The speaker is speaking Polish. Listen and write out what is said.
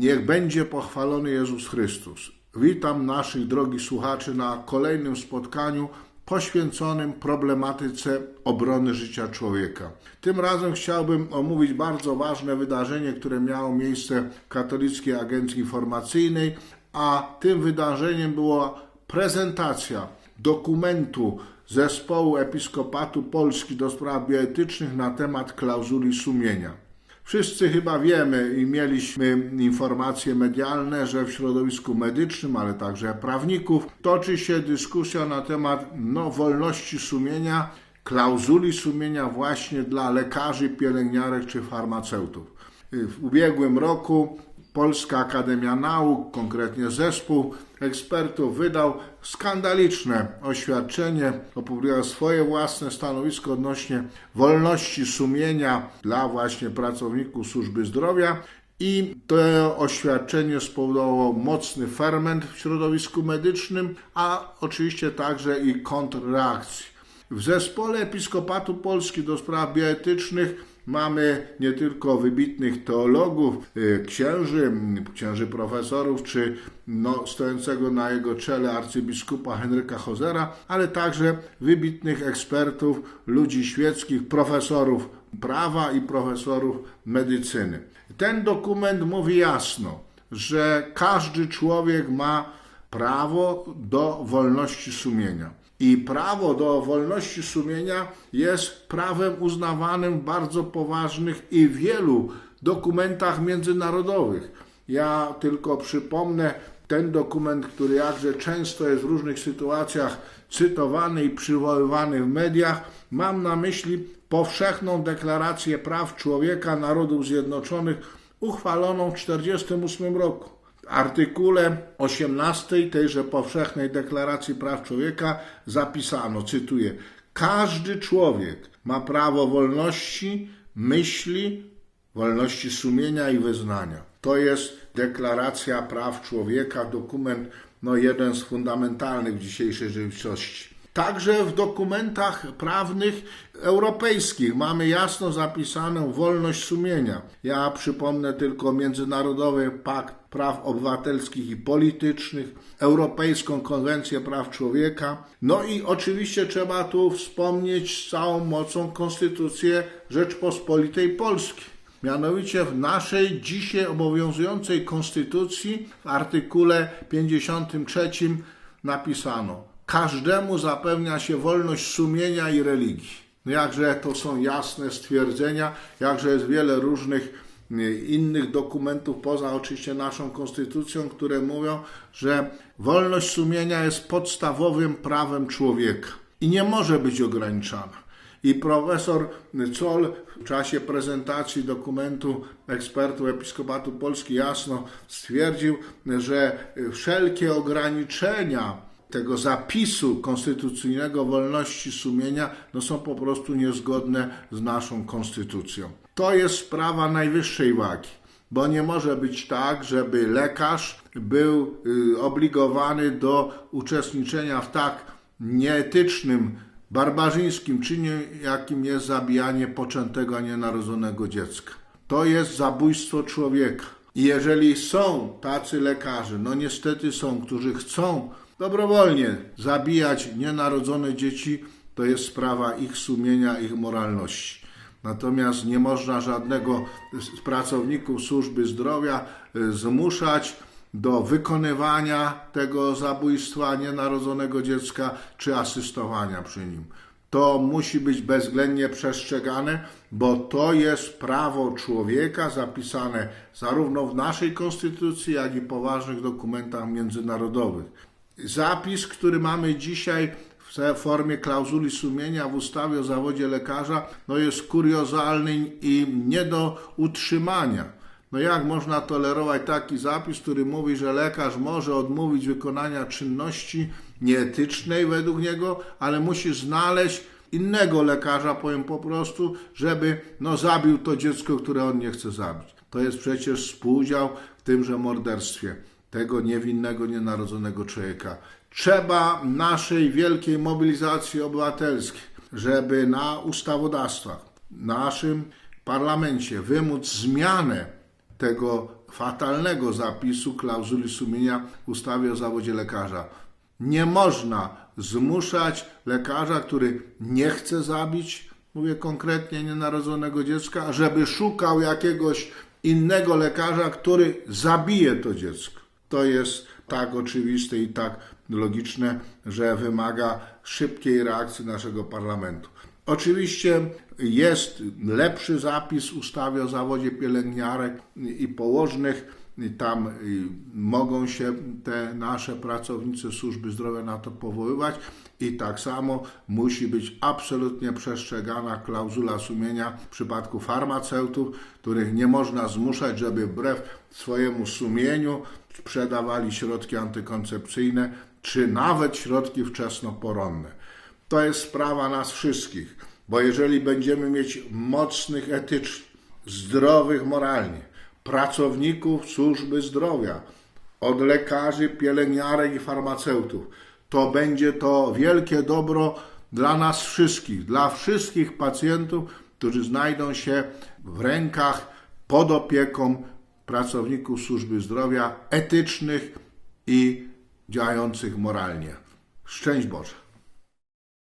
Niech będzie pochwalony Jezus Chrystus. Witam naszych drogich słuchaczy na kolejnym spotkaniu poświęconym problematyce obrony życia człowieka. Tym razem chciałbym omówić bardzo ważne wydarzenie, które miało miejsce w Katolickiej Agencji Informacyjnej, a tym wydarzeniem była prezentacja dokumentu Zespołu Episkopatu Polski do spraw bioetycznych na temat klauzuli sumienia. Wszyscy chyba wiemy i mieliśmy informacje medialne, że w środowisku medycznym, ale także prawników, toczy się dyskusja na temat no, wolności sumienia, klauzuli sumienia właśnie dla lekarzy, pielęgniarek czy farmaceutów. W ubiegłym roku Polska Akademia Nauk, konkretnie zespół ekspertów, wydał skandaliczne oświadczenie, opublikował swoje własne stanowisko odnośnie wolności sumienia dla właśnie pracowników służby zdrowia. I to oświadczenie spowodowało mocny ferment w środowisku medycznym, a oczywiście także i kontrreakcji. W zespole Episkopatu Polski do spraw bioetycznych Mamy nie tylko wybitnych teologów, y, księży, księży profesorów, czy no, stojącego na jego czele arcybiskupa Henryka Hozera, ale także wybitnych ekspertów, ludzi świeckich, profesorów prawa i profesorów medycyny. Ten dokument mówi jasno, że każdy człowiek ma prawo do wolności sumienia. I prawo do wolności sumienia jest prawem uznawanym w bardzo poważnych i wielu dokumentach międzynarodowych. Ja tylko przypomnę ten dokument, który jakże często jest w różnych sytuacjach cytowany i przywoływany w mediach. Mam na myśli powszechną deklarację praw człowieka Narodów Zjednoczonych uchwaloną w 1948 roku artykule 18 tejże powszechnej deklaracji praw człowieka zapisano, cytuję, każdy człowiek ma prawo wolności myśli, wolności sumienia i wyznania. To jest deklaracja praw człowieka, dokument no jeden z fundamentalnych w dzisiejszej rzeczywistości. Także w dokumentach prawnych europejskich mamy jasno zapisaną wolność sumienia. Ja przypomnę tylko Międzynarodowy Pakt Praw Obywatelskich i Politycznych, Europejską Konwencję Praw Człowieka. No i oczywiście trzeba tu wspomnieć z całą mocą Konstytucję Rzeczpospolitej Polskiej. Mianowicie w naszej dzisiaj obowiązującej konstytucji w artykule 53 napisano: każdemu zapewnia się wolność sumienia i religii. No jakże to są jasne stwierdzenia, jakże jest wiele różnych innych dokumentów, poza oczywiście naszą konstytucją, które mówią, że wolność sumienia jest podstawowym prawem człowieka i nie może być ograniczana. I profesor Col w czasie prezentacji dokumentu ekspertów Episkopatu Polski jasno stwierdził, że wszelkie ograniczenia tego zapisu konstytucyjnego wolności sumienia no są po prostu niezgodne z naszą konstytucją. To jest sprawa najwyższej wagi, bo nie może być tak, żeby lekarz był y, obligowany do uczestniczenia w tak nieetycznym, barbarzyńskim czynie, jakim jest zabijanie poczętego, a nienarodzonego dziecka. To jest zabójstwo człowieka. I jeżeli są tacy lekarze, no niestety są, którzy chcą dobrowolnie zabijać nienarodzone dzieci, to jest sprawa ich sumienia, ich moralności. Natomiast nie można żadnego z pracowników służby zdrowia e, zmuszać do wykonywania tego zabójstwa nienarodzonego dziecka czy asystowania przy nim. To musi być bezwzględnie przestrzegane, bo to jest prawo człowieka zapisane zarówno w naszej konstytucji, jak i poważnych dokumentach międzynarodowych zapis, który mamy dzisiaj w formie klauzuli sumienia w ustawie o zawodzie lekarza, no jest kuriozalny i nie do utrzymania. No jak można tolerować taki zapis, który mówi, że lekarz może odmówić wykonania czynności nieetycznej według niego, ale musi znaleźć innego lekarza, powiem po prostu, żeby no, zabił to dziecko, które on nie chce zabić. To jest przecież współudział w tymże morderstwie tego niewinnego, nienarodzonego człowieka. Trzeba naszej wielkiej mobilizacji obywatelskiej, żeby na ustawodawstwach, naszym parlamencie wymóc zmianę tego fatalnego zapisu klauzuli sumienia w ustawie o zawodzie lekarza. Nie można zmuszać lekarza, który nie chce zabić, mówię konkretnie nienarodzonego dziecka, żeby szukał jakiegoś innego lekarza, który zabije to dziecko. To jest tak oczywiste i tak logiczne, że wymaga szybkiej reakcji naszego parlamentu. Oczywiście jest lepszy zapis w ustawie o zawodzie pielęgniarek i położnych. Tam mogą się te nasze pracownicy służby zdrowia na to powoływać i tak samo musi być absolutnie przestrzegana klauzula sumienia w przypadku farmaceutów, których nie można zmuszać, żeby wbrew swojemu sumieniu sprzedawali środki antykoncepcyjne czy nawet środki wczesnoporonne. To jest sprawa nas wszystkich, bo jeżeli będziemy mieć mocnych etycznie, zdrowych moralnie, pracowników służby zdrowia, od lekarzy, pielęgniarek i farmaceutów, to będzie to wielkie dobro dla nas wszystkich, dla wszystkich pacjentów, którzy znajdą się w rękach pod opieką pracowników służby zdrowia etycznych i działających moralnie. Szczęść Boże.